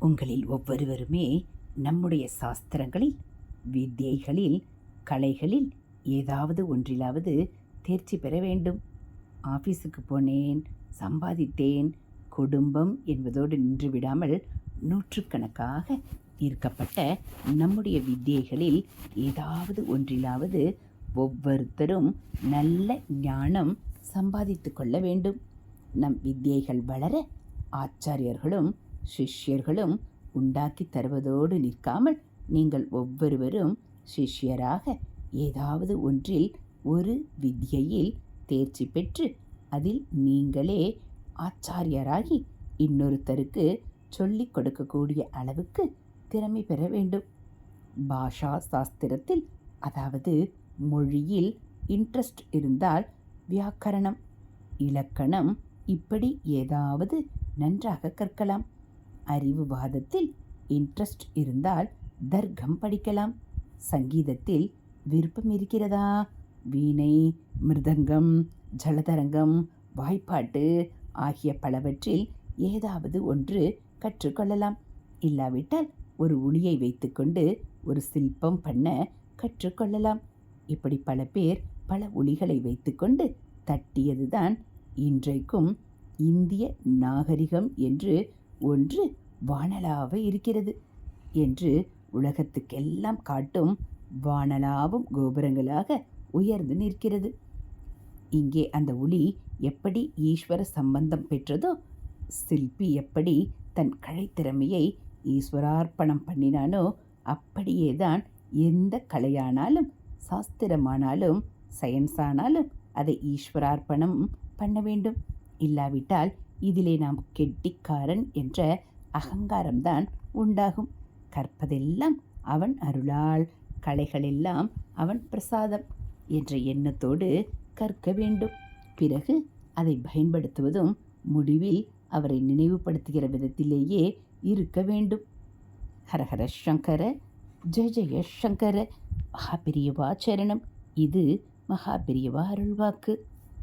உங்களில் ஒவ்வொருவருமே நம்முடைய சாஸ்திரங்களில் வித்தியைகளில் கலைகளில் ஏதாவது ஒன்றிலாவது தேர்ச்சி பெற வேண்டும். ஆஃபீஸுக்கு போனேன் சம்பாதித்தேன் குடும்பம் என்பதோடு நின்று விடாமல் நூற்றுக்கணக்காக ஈர்க்கப்பட்ட நம்முடைய வித்தியைகளில் ஏதாவது ஒன்றிலாவது ஒவ்வொருத்தரும் நல்ல ஞானம் சம்பாதித்து கொள்ள வேண்டும். நம் வித்தியைகள் வளர ஆச்சாரியர்களும் சிஷ்யர்களும் உண்டாக்கி தருவதோடு நிற்காமல் நீங்கள் ஒவ்வொருவரும் சிஷ்யராக ஏதாவது ஒன்றில் ஒரு வித்யையில் தேர்ச்சி பெற்று அதில் நீங்களே ஆச்சாரியராகி இன்னொருத்தருக்கு சொல்லிக் கொடுக்கக்கூடிய அளவுக்கு திறமை பெற வேண்டும். பாஷா சாஸ்திரத்தில் அதாவது மொழியில் இன்ட்ரெஸ்ட் இருந்தால் வியாக்கரணம் இலக்கணம் இப்படி ஏதாவது நன்றாக கற்கலாம். அறிவுவாதத்தில் இன்ட்ரெஸ்ட் இருந்தால் தர்க்கம் படிக்கலாம். சங்கீதத்தில் விருப்பம் இருக்கிறதா? வீணை மிருதங்கம் ஜலதரங்கம் வாய்ப்பாட்டு ஆகிய பலவற்றில் ஏதாவது ஒன்று கற்றுக்கொள்ளலாம். இல்லாவிட்டால் ஒரு உளியை வைத்துக்கொண்டு ஒரு சில்பம் பண்ண கற்றுக்கொள்ளலாம். இப்படி பல பேர் பல ஒளிகளை வைத்துக்கொண்டு தட்டியதுதான் இன்றைக்கும் இந்திய நாகரிகம் என்று ஒன்று வானலாக இருக்கிறது என்று உலகத்துக்கெல்லாம் காட்டும் வானலாவும் கோபுரங்களாக உயர்ந்து நிற்கிறது. இங்கே அந்த ஒளி எப்படி ஈஸ்வர சம்பந்தம் பெற்றதோ சில்பி எப்படி தன் கலைத்திறமையை ஈஸ்வரார்ப்பணம் பண்ணினானோ அப்படியேதான் எந்த கலையானாலும் சாஸ்திரமானாலும் சயின்ஸ் ஆனாலும் அதை ஈஸ்வரார்ப்பணம் பண்ண வேண்டும். இல்லாவிட்டால் இதிலே நாம் கெட்டிக்காரன் என்ற அகங்காரம்தான் உண்டாகும். கற்பதெல்லாம் அவன் அருளால் கலைகளெல்லாம் அவன் பிரசாதம் என்ற எண்ணத்தோடு கற்க வேண்டும். பிறகு அதை பயன்படுத்துவதும் முடிவில் அவரை நினைவுபடுத்துகிற விதத்திலேயே இருக்க வேண்டும். ஹரஹர சங்கர ஜெய ஜெய சங்கர மகாபிரியவா சரணம். இது மகாபிரியவா அருள்வாக்கு.